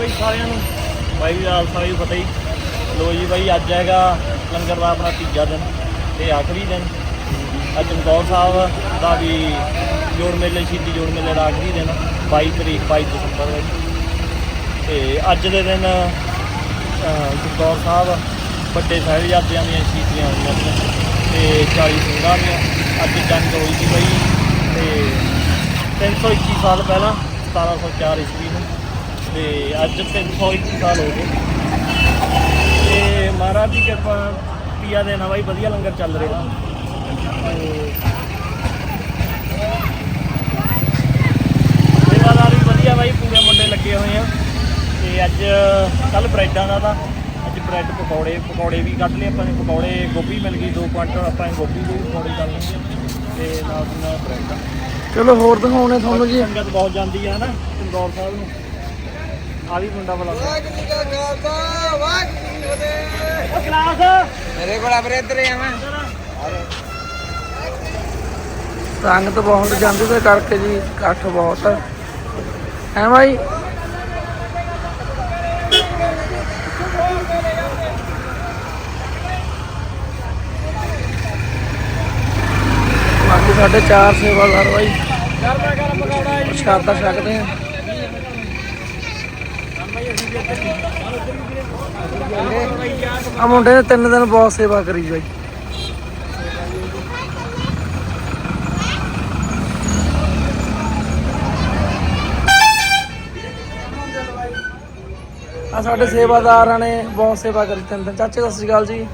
ਬਾਈ ਸਾਰਿਆਂ ਨੂੰ। ਬਾਈ ਵੀ ਆਲ ਸਾਰਿਆਂ ਨੂੰ ਪਤਾ ਹੀ। ਲੋ ਜੀ ਬਾਈ, ਅੱਜ ਹੈਗਾ ਲੰਗਰ ਦਾ ਆਪਣਾ ਤੀਜਾ ਦਿਨ ਤੇ ਆਖਰੀ ਦਿਨ। ਅੱਜ ਚਮਕੌਰ ਸਾਹਿਬ ਦਾ ਵੀ ਜੋੜ ਮੇਲੇ, ਸ਼ਹੀਦੀ ਜੋੜ ਮੇਲੇ ਦਾ ਆਖਰੀ ਦਿਨ 22 ਤਰੀਕ 22 ਦਸੰਬਰ ਵਿੱਚ। ਤੇ ਅੱਜ ਦੇ ਦਿਨ ਚਮਕੌਰ ਸਾਹਿਬ ਵੱਡੇ ਸਾਹਿਬਜ਼ਾਦਿਆਂ ਦੀਆਂ ਸ਼ਹੀਦੀਆਂ ਹੋਈਆਂ ਸੀ ਤੇ 40 ਸਿੰਘਾਂ ਦੀਆਂ। ਅੱਜ ਜੰਗ ਹੋਈ ਸੀ ਬਈ, ਤੇ 321 ਸਾਲ ਪਹਿਲਾਂ 1704 ਈਸਵੀ ਨੂੰ। ਤੇ ਅੱਜ 321 ਸਾਲ ਹੋ ਗਏ। ਤੇ ਮਹਾਰਾਜ ਦੀ ਕਿਰਪਾ ਤੀਆ ਦੇ ਨਾਲ ਬਾਈ ਵਧੀਆ ਲੰਗਰ ਚੱਲ ਰਿਹਾ। ਤੇ ਸੇਵਾਦਾਰ ਵੀ ਵਧੀਆ ਬਾਈ ਪੂਰੇ ਮੁੰਡੇ ਲੱਗੇ ਹੋਏ ਆ। ਤੇ ਅੱਜ ਕੱਲ ਬ੍ਰੈਡਾਂ ਦਾ ਤਾਂ ਅੱਜ ਬ੍ਰੈਡ ਪਕੌੜੇ ਪਕੌੜੇ ਵੀ ਕੱਢ ਲਏ ਆਪਾਂ ਨੇ। ਪਕੌੜੇ ਗੋਭੀ ਮਿਲ ਗਈ 2 ਕੁਆਂਟਲ ਆਪਾਂ ਨੇ ਗੋਭੀ ਦੇ ਵੀ ਪਕੌੜੇ ਕਰ ਲਏ। ਤੇ ਨਾਲ ਨਾਲ ਬ੍ਰੈਡ ਚਲੋ ਹੋਰ ਦਿਖਾਉਣੇ ਤੁਹਾਨੂੰ ਜੀ। ਸੰਗਤ ਬਹੁਤ ਜਾਂਦੀ ਆ ਨਾ ਚੰਦੌਰ ਸਾਹਿਬ ਨੂੰ। ਆ ਵੀ ਮੁੰਡਾ ਬੁਲਾ ਉਹ ਕਲਾਸ। ਮੇਰੇ ਕੋਲ ਆਪਣੇ ਇੱਧਰ ਹੀ ਆਵਾਂ ਸੰਗਤ ਬਹੁਤ ਜਾਂਦੀ ਤੇ ਕਰਕੇ ਜੀ ਇਕੱਠ ਬਹੁਤ। ਹੈ ਹੈ ਭਾਈ ਬਾਕੀ ਸਾਡੇ ਚਾਰ ਸੇਵਾਦਾਰ ਭਾਈ ਗਰਮ ਪਕੌੜਾ ਹੈ ਜੀ। ਪ੍ਰਸ਼ਾਦਾ ਛਕਦੇ ਆ। ਆ ਮੁੰਡੇ ਨੇ ਤਿੰਨ ਦਿਨ ਬਹੁਤ ਸੇਵਾ ਕਰੀ ਬਾਈ। ਆ ਸਾਡੇ ਸੇਵਾਦਾਰਾਂ ਨੇ ਬਹੁਤ ਸੇਵਾ ਕਰੀ ਤਿੰਨ ਦਿਨ। ਚਾਚੇ, ਸਤਿ ਸ਼੍ਰੀ ਅਕਾਲ ਜੀ।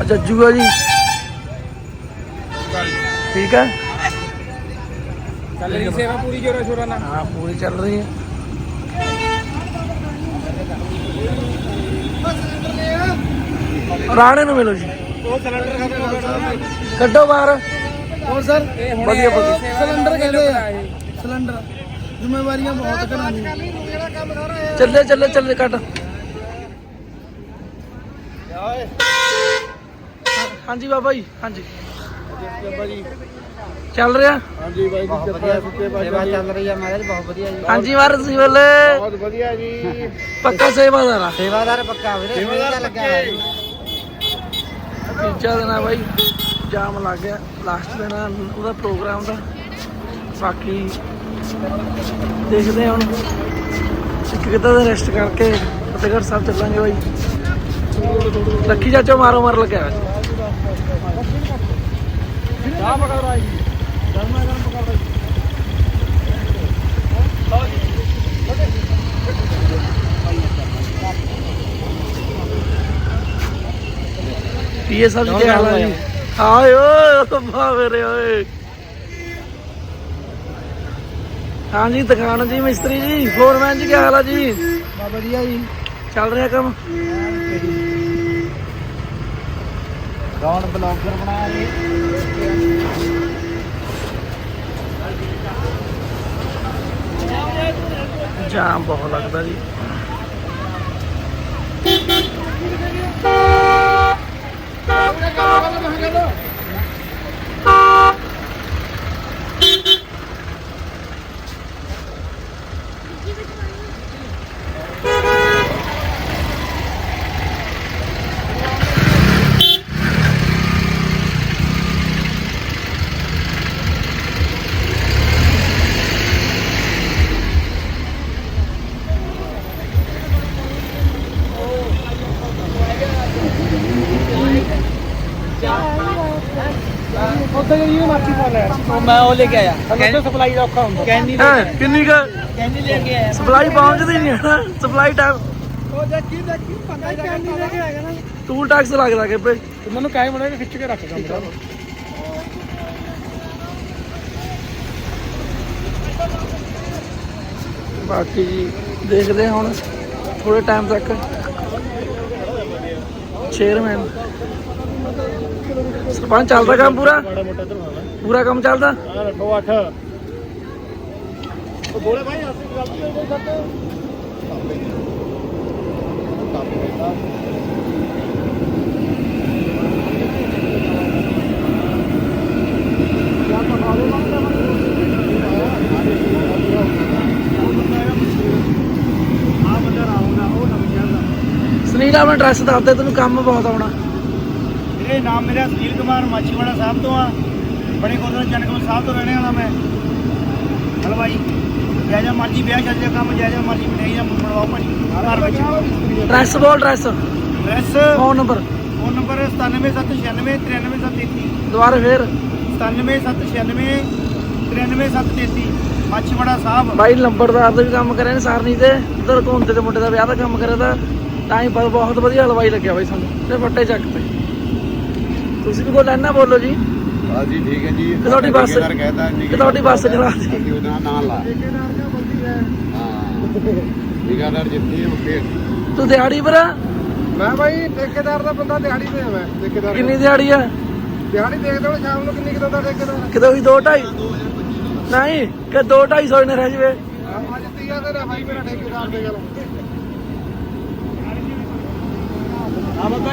ਆ ਜੱਜੂ ਜੀ। ਠੀਕ ਹੈ। ਚੱਲ ਰਹੀ ਸੇਵਾ ਪੂਰੀ ਜੋਰਾ ਸ਼ੋਰਾ ਨਾਲ? ਹਾਂ ਪੂਰੀ ਚੱਲ ਰਹੀ ਹੈ। ਰਾਣੇ ਨੂੰ ਮਿਲੋ ਜੀ। ਉਹ ਸਿਲੰਡਰ ਖਤਮ ਹੋ ਗਿਆ ਕੱਢੋ ਬਾਹਰ। ਹੋਰ ਸਰ ਵਧੀਆ ਵਧੀਆ। ਸਿਲੰਡਰ ਕਹਿੰਦੇ ਆ। ਸਿਲੰਡਰ ਜ਼ਿੰਮੇਵਾਰੀਆਂ ਬਹੁਤ ਕਰਾਂਗੇ ਚੱਲੇ ਚੱਲੇ ਚੱਲੇ ਕੱਟ ਹਾਂਜੀ ਬਾਬਾ ਜੀ ਹਾਂਜੀ। ਚੱਲ ਰਿਹਾ? ਹਾਂਜੀ ਬਾਈ ਜੀ ਕਿਰਪਾ ਸੁੱਕੇ ਸੇਵਾ ਚੱਲ ਰਹੀ ਆ ਮਹਾਰਾਜ ਬਹੁਤ ਵਧੀਆ ਜੀ। ਹਾਂਜੀ ਮਹਾਰਾਜ ਜੀ ਵੱਲੇ। ਬਹੁਤ ਵਧੀਆ ਜੀ। ਪੱਕਾ ਸੇਵਾਦਾਰ ਆ। ਸੇਵਾਦਾਰ ਪੱਕਾ ਵੀਰੇ ਸੇਵਾਦਾਰ ਲੱਗਾ। ਤੀਜਾ ਦਿਨ ਆ ਬਾਈ ਜਾਮ ਲੱਗ ਗਿਆ। ਲਾਸਟ ਦਿਨ ਆ ਉਹਦਾ ਪ੍ਰੋਗਰਾਮ ਦਾ। ਬਾਕੀ ਦੇਖਦੇ ਹਾਂ ਹੁਣ। ਇੱਕ ਕਿਤਾ ਦਾ ਰੈਸਟ ਕਰਕੇ ਫਤਿਹਗੜ੍ਹ ਸਾਹਿਬ ਚੱਲਾਂਗੇ ਬਾਈ। ਲੱਕੀ ਚਾਚਾ ਮਾਰੋ ਮਾਰ ਲੱਗਿਆ। ਹੋਇਆ। ਚਾਹ ਪਕੌੜਾ ਜੀ ਗਰਮਾ ਗਰਮ ਪਕੌੜਾ ਜੀ। ਪੀਏ ਸਾਹਿਬ ਜੀ ਕੀ ਹਾਲ ਹੈ ਜੀ ਓਏ। ਓਏ ਦੁਕਾਨ ਜੀ ਮਿਸਤਰੀ ਜੀ ਫੋਰਮੈਨ ਜੀ ਕੀ ਹਾਲ ਹੈ ਜੀ? ਬਹੁਤ ਵਧੀਆ ਜੀ। ਚੱਲ ਰਿਹਾ ਕੰਮ? ਕੌਣ ਬਲੌਗਰ ਬਣਾ ਰਹੇ ਜਾਮ ਬਹੁਤ ਲੱਗਦਾ ਜੀ ਉੱਥੇ ਜੀ ਮਾਰਕੀ ਪਾ ਲੈ ਮੈਂ ਉਹ ਲੈ ਕੇ ਆਇਆ। ਕਹਿੰਦੇ ਸਪਲਾਈ ਦਾ ਔਖਾ ਹੁੰਦਾ। ਕੈਨੀ ਹਾਂ ਕਿੰਨੀ ਕ? ਕੈਨੀ ਲੈ ਕੇ ਆਇਆ। ਸਪਲਾਈ ਪਹੁੰਚਦੀ ਨਹੀਂ ਹੈ ਸਪਲਾਈ ਟਾਈਮ ਉਹ ਦੇਖੀ ਦੇਖੀ ਪਤਾ ਕੈਨੀ ਲੈ ਕੇ ਆਇਆ ਨਾ ਟੂਲ ਟੈਕਸ ਲੱਗਦਾ ਕਿ ਭਈ ਮੈਨੂੰ ਕਾਇ ਬਣਾ ਕੇ ਖਿੱਚ ਕੇ ਰੱਖ ਕੰਮ ਬਾਕੀ ਜੀ ਦੇਖਦੇ ਹਾਂ ਹੁਣ ਥੋੜੇ ਟਾਈਮ ਤੱਕ। ਚੇਅਰਮੈਨ ਸਰਪੰਚ ਚੱਲਦਾ ਕੰਮ ਪੂਰਾ? ਪੂਰਾ ਕੰਮ ਚੱਲਦਾ? ਆ ਰੱਖੋ ਅੱਠ। ਉਹ ਸੁਨੀਲ ਆਪਣਾ ਐਡਰੈਸ ਦੱਸ ਦੇ ਤੈਨੂੰ ਕੰਮ ਬਹੁਤ ਆਉਣਾ। ਵੀਰੇ ਨਾਮ ਮੇਰਾ ਸੁਨੀਲ ਕੁਮਾਰ ਮਾਛੀਵਾੜਾ ਸਾਹਿਬ ਤੋਂ ਆ। ਬੜੇ ਗੁਰਦੁਆਰਾ ਜਨਕਪੁਰ ਸਾਹਿਬ ਤੋਂ ਰਹਿਣੇ ਵਾਲਾ ਮੈਂ। ਹਲਵਾਈ ਜੈ ਜੈ ਮਰਜ਼ੀ ਵਿਆਹ ਸ਼ਾਦੀ ਦਾ ਕੰਮ ਜੈ ਜੈ ਮਰਜ਼ੀ ਮਠਿਆਈ ਦਾ ਬਣਵਾਓ ਭਾਜੀ ਘਰ ਵਿੱਚ। ਐਡਰੈਸ ਬੋਲ address address phone number phone number 97796 93733 ਦੁਬਾਰਾ ਫੇਰ। 97796 93733 ਮਾਛੀਵਾੜਾ ਸਾਹਿਬ। ਬਾਈ ਲੰਬੜਦਾਰ ਦਾ ਵੀ ਕੰਮ ਕਰਿਆ ਨੇ ਸਾਰਨੀ ਤੇ ਉਧਰ ਘੁੰਮਦੇ ਤੇ ਮੁੰਡੇ ਦਾ ਵਿਆਹ ਦਾ ਕੰਮ ਕਰਿਆ ਤਾਂ ਤਾਂ ਹੀ ਬਹੁਤ- ਬਹੁਤ ਵਧੀਆ ਹਲਵਾਈ ਲੱਗਿਆ ਬਾਈ ਸਾਨੂੰ ਤੇ ਫੱਟੇ ਚੱਕ ਤੇ। ਤੁਸੀਂ ਵੀ ਕੋਈ ਲੈਣਾ ਬੋਲੋ ਜੀ। ਹਾਂ ਜੀ ਠੀਕ ਹੈ ਜੀ। ਕਿ ਤੁਹਾਡੀ ਬੱਸ- ਠੇਕੇਦਾਰ ਕਹਿੰਦਾ ਨਹੀਂ ਕਿ ਤੁਹਾਡੀ ਬੱਸ ਚਲਾ ਉਹਦਾ ਨਾਂ ਲਾ। ਹਾਂ? ਠੇਕੇਦਾਰ ਜਿੱਥੇ ਉਹ ਫੇਰ ਤੂੰ ਦਿਹਾੜੀ ਪਰ ਆ? ਮੈਂ ਭਾਈ ਠੇਕੇਦਾਰ ਦਾ ਬੰਦਾ ਦਿਹਾੜੀ ਤੇ ਮੈਂ ਠੇਕੇਦਾਰ ਕਿੰਨੀ ਦਿਹਾੜੀ ਆ? ਦਿਹਾੜੀ ਦੇਖਦੇ ਹੋ ਸ਼ਾਮ ਨੂੰ ਕਿੰਨੀ ਕਿ ਦਿੰਦਾ ਠੇਕੇਦਾਰ? ਕਿਤੇ ਵੀ 2 2.5 ਨਹੀਂ ਕਿ 2 250 ਨੇ ਰਹਿ ਜਵੇ। ਅੱਜ ਤੀਆ ਤੇ ਭਾਈ ਮੇਰਾ ਠੇਕੇਦਾਰ ਦੇ ਗੱਲ ਹਾਂ ਬਾਬਾ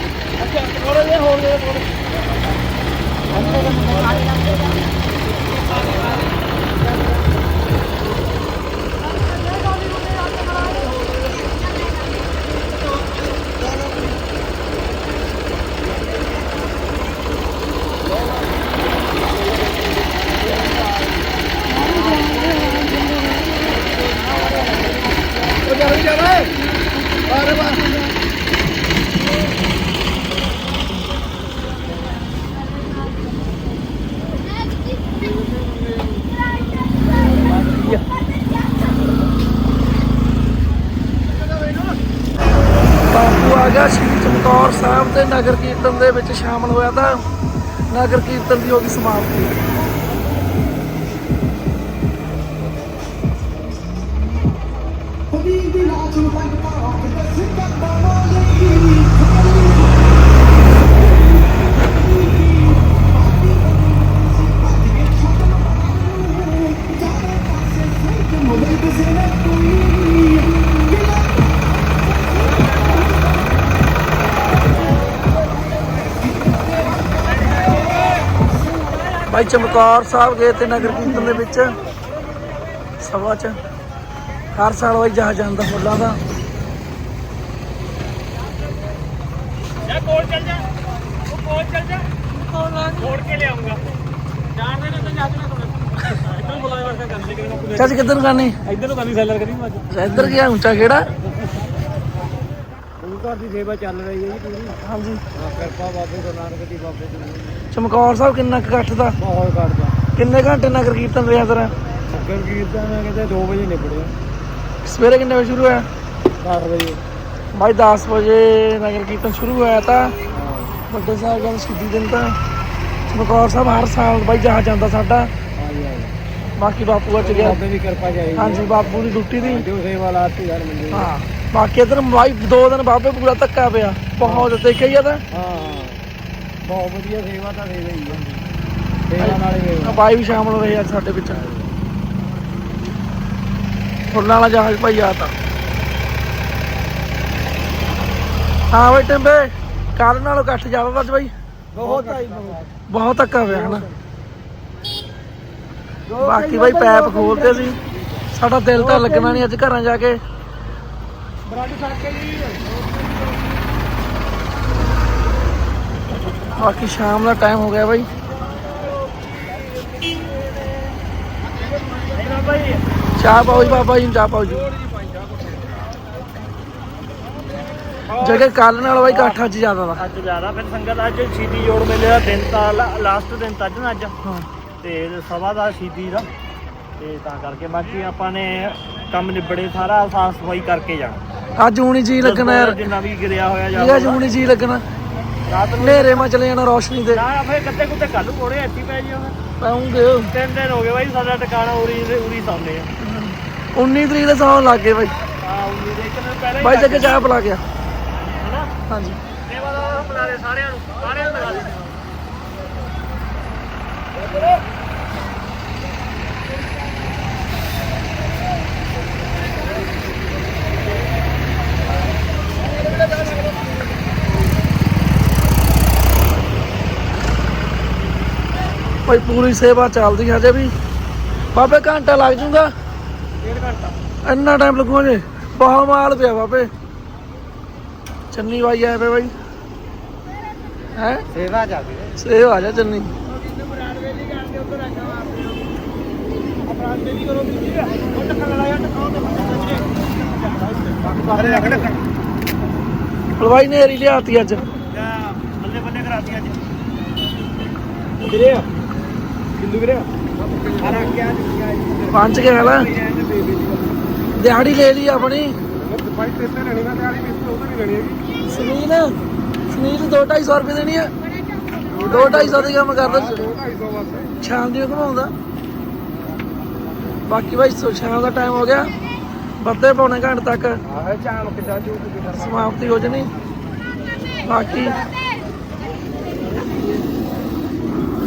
ਬਾਪੂ ਆ ਗਿਆ ਸ਼੍ਰੀ ਚਮਕੌਰ ਸਾਹਿਬ ਦੇ ਨਗਰ ਕੀਰਤਨ ਦੇ ਵਿੱਚ ਸ਼ਾਮਲ ਹੋਇਆ ਤਾਂ ਨਗਰ ਕੀਰਤਨ ਦੀ ਹੋ ਗਈ ਸਮਾਪਤੀ। ਭਾਈ ਚਮਕੌਰ ਸਾਹਿਬ ਗਏ ਤੇ ਨਗਰ ਕੀਰਤਨ ਦੇ ਵਿੱਚ। ਸਭਾ ਚ। ਹਰ ਸਾਲ ਵਾਈ ਜਹਾ ਜਾਂਦਾ ਫੁੱਲਾਂ ਦਾ। ਜਾ ਕੋਲ ਚੱਲ ਜਾ। ਉਹ ਕੋਲ ਚੱਲ ਜਾ। ਕੋਲ ਲਾ ਕੋੜ ਕੇ ਲਿਆਉਂਗਾ। ਜਾਣ ਦੇ ਨਾ ਤਾਂ ਜਾ ਕੇ ਨਾ ਤੁਹਾਡੇ ਇੱਧਰ ਬੁਲਾਏ ਵਰਗਾ ਕਰਦੇ ਕਿਹਨੂੰ ਚੱਜ ਕਿੱਧਰ ਕਰਨੀ ਇੱਧਰ ਨੂੰ ਕਰਨੀ ਸੈਲਰ ਕਰੀ ਅੱਜ। ਅੱਛਾ, ਇੱਧਰ ਗਿਆ ਉੱਚਾ ਕਿਹੜਾ? ਘਰ ਦੀ ਸੇਵਾ ਚੱਲ ਰਹੀ ਹੈ ਜੀ ਪੂਰੀ। ਹਾਂਜੀ। ਹਾਂ ਕਿਰਪਾ ਬਾਬੇ ਗੁਰੂ ਨਾਨਕ ਦੀ ਬਾਬੇ ਦੀ। ਚਮਕੌਰ ਸਾਹਿਬ ਕਿੰਨਾ ਕੁ ਇਕੱਠ ਦਾ? ਬਹੁਤ ਕਰਦਾ ਕਿੰਨੇ ਘੰਟੇ ਨਗਰ ਕੀਰਤਨ ਰਿਹਾ ਤੇਰਾ ਨਗਰ ਕੀਰਤਨ ਮੈਂ ਕਹਿੰਦੇ 2 ਵਜੇ ਨਿਬੜਿਆ। ਸਵੇਰੇ ਕਿੰਨੇ ਵਜੇ ਸ਼ੁਰੂ ਹੋਇਆ? 10 ਵਜੇ। ਭਾਈ 10 ਵਜੇ ਨਗਰ ਕੀਰਤਨ ਸ਼ੁਰੂ ਹੋਇਆ ਤਾਂ। ਵੱਡੇ ਸਾਹਿਬ ਦਾ ਸਿੱਧੀ ਦਿਨ ਤਾਂ। ਚਮਕੌਰ ਸਾਹਿਬ ਹਰ ਸਾਲ ਬਾਈ ਜਹਾ ਜਾਂਦਾ ਸਾਡਾ। ਬਾਕੀ ਬਾਪੂ ਅੱਜ ਗਿਆ। ਬਾਬੇ ਦੀ ਕਿਰਪਾ ਚਾਹੀਦੀ ਹਾਂਜੀ ਬਾਪੂ ਦੀ ਡਿਊਟੀ ਦੀ। ਸੇਵਾ ਲਾਤੀ ਮੰਦੇ ਹਾਂ ਹਾਂ। ਬਾਕੀ ਇਧਰ ਬਾਈ ਦੋ ਦਿਨ ਬਾਬੇ ਪੂਰਾ ਧੱਕਾ ਪਿਆ। ਬਹੁਤ ਦੇਖਿਆ ਹੀ ਆ ਤਾਂ। ਹਾਂ ਬਹੁਤ ਵਧੀਆ ਸੇਵਾ ਤਾਂ ਸੇਵਾ ਹੀ ਹੈ ਸੇਵਾ ਨਾਲ ਸੇਵਾ ਬਾਈ ਵੀ ਸ਼ਾਮਲ ਹੋਏ ਅੱਜ ਸਾਡੇ ਵਿੱਚ। ਫੁੱਲਾਂ ਵਾਲਾ ਜਹਾਜ਼ ਭਾਈ ਆ ਤਾਂ। ਹਾਂ ਬਈ ਟੰਬੇ ਕੱਲ ਨਾਲੋਂ ਇਕੱਠ ਜ਼ਿਆਦਾ ਅੱਜ ਬਾਈ ਬਹੁਤ ਆਈ ਬਹੁਤ ਧੱਕਾ ਪਿਆ ਹਨਾ। ਬਾਕੀ ਬਾਈ ਪੈਪ ਖੋਲਦੇ ਸੀ। ਸਾਡਾ ਦਿਲ ਤਾਂ ਲੱਗਣਾ ਨਹੀਂ ਅੱਜ ਘਰਾਂ ਜਾ ਕੇ। ਬਾਕੀ ਸ਼ਾਮ ਦਾ ਟਾਈਮ ਹੋ ਗਿਆ ਬਾਈ। ਚਾਹ ਪਾਓ ਜੀ ਬਾਬਾ ਜੀ ਚਾਹ ਪਾਓ ਜੀ। ਜਗੇ ਕੱਲ ਨਾਲ ਬਾਈ ਇਕੱਠ ਅੱਜ ਜ਼ਿਆਦਾ ਦਾ ਅੱਜ ਜ਼ਿਆਦਾ ਫਿਰ ਸੰਗਤ ਅੱਜ ਸ਼ਹੀਦੀ ਜੋੜ ਮੇਲੇ ਦਾ ਦਿਨ ਤਾਂ ਲਾਸਟ ਦਿਨ ਤਾਂ ਅੱਜ ਨਾ ਅੱਜ। ਹਾਂ। ਤੇ ਸਭਾ ਦਾ ਸ਼ਹੀਦੀ ਦਾ। ਤੇ ਤਾਂ ਕਰਕੇ ਬਾਕੀ ਆਪਾਂ ਨੇ ਕੰਮ ਨਿਬੜੇ ਸਾਰਾ ਸਾਫ਼ ਸਫ਼ਾਈ ਕਰਕੇ ਜਾਣਾ। ਅੱਜ ਹੁਣੀ ਜੀ ਲੱਗਣਾ ਯਾਰ। ਜਿੰਨਾ ਵੀ ਗਿਰਿਆ ਹੋਇਆ ਠੀਕ ਜਾਂ ਅੱਜ ਹੁਣੀ ਜੀ ਲੱਗਣਾ। ਰਾਤ ਨੂੰ ਹਨੇਰੇ ਮਾ ਚਲੇ ਜਾਣਾ ਰੋਸ਼ਨੀ ਦੇ। ਨਾ ਫੇ ਕੱਤੇ ਕੁੱਤੇ ਕੱਲ ਕੋੜੇ ਇੱਥੇ ਪੈ ਜੀ ਉਹਨੇ ਪਾਉਂਗੇ। ਤਿੰਨ ਦਿਨ ਹੋ ਗਏ ਬਾਈ ਸਾਡਾ ਟਿਕਾਣਾ ਉਰੀ ਦੇ ਉਰੀ ਸੌਂਦੇ ਆ। 19 ਤਰੀਕ ਦੇ ਸੌਣ ਲੱਗ ਗਏ ਬਾਈ। ਆ ਉਰੀ ਦੇ ਇੱਕ ਦਿਨ ਪਹਿਲਾਂ ਹੀ ਬਾਈ ਜੱਗੇ ਚਾਹ ਪਿਲਾ ਗਿਆ ਹਨਾ? ਹਾਂਜੀ। ਤੇ ਸੇਵਾਦਾਰ ਬੁਲਾ ਦੇ ਸਾਰਿਆਂ ਨੂੰ ਸਾਰਿਆਂ ਨੂੰ ਲਗਾ ਦੇ ਭਾਈ ਪੂਰੀ ਸੇਵਾ ਚੱਲਦੀ ਹੈ ਅਜੇ ਵੀ। ਬਾਬੇ ਘੰਟਾ ਲੱਗ ਜੂਗਾ। ਡੇਢ ਘੰਟਾ। ਇੰਨਾ ਟਾਈਮ ਲੱਗੂਗਾ ਜੀ। ਬਹੁਤ ਮਾਲ ਪਿਆ ਬਾਬੇ। ਚੰਨੀ ਬਾਈ ਆਏ ਪਏ ਬਾਈ। ਹੈ? ਸੇਵਾ ਜਾ ਕੇ ਸੇਵਾ ਆ ਜਾ ਚੰਨੀ। ਹਲਵਾਈ ਨੇ ਹਰੀ ਲਿਆਤੀ ਅੱਜ। ਬੱਲੇ ਬੱਲੇ ਕਰਾਤੀ ਅੱਜ। ਵੀਰੇ ਕਿੰਦੂ ਵੀਰੇ। ਆ ਰੱਖ ਕੇ ਆ ਪੰਜ ਕੇ ਖਲਾ ਦਿਹਾੜੀ ਲੈ ਲਈ ਆਪਣੀ। ਭਾਈ ਤੇਤੇ ਲੈਣੀ ਮੈਂ ਦਿਹਾੜੀ ਵੀ ਉਹ ਨਹੀਂ ਲੈਣੀ ਹੈਗੀ। ਸੁਨੀਲ ਸੁਨੀਲ 2-250 ਰੁਪਏ ਦੇਣੀ ਆ। 2-250 ਦੀ ਕੰਮ ਕਰਦਾ। 250 ਬਸ। ਸ਼ਾਮ ਦੀ ਘੁਮਾਉਂਦਾ। ਬਾਕੀ ਭਾਈ ਸੋ ਸ਼ਾਮ ਦਾ ਟਾਈਮ ਹੋ ਗਿਆ। ਬੱਦੇ ਪੌਣੇ ਘੰਟੇ ਤੱਕ। ਆਹ ਚਾਮ ਕਿੱਦਾਂ ਜੂ ਕਿੱਦਾਂ ਸਮਾਪਤੀ ਹੋ ਜਣੀ। ਬਾਕੀ।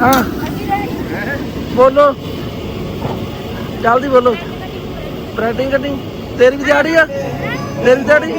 ਹਾਂ। ਬੋਲੋ। ਜਲਦੀ ਬੋਲੋ। ਬ੍ਰੈਡਿੰਗ ਕਟਿੰਗ ਤੇਰੀ ਵੀ ਦਿਹਾੜੀ ਆ। ਤੇਰੀ ਵੀ ਦਿਹਾੜੀ।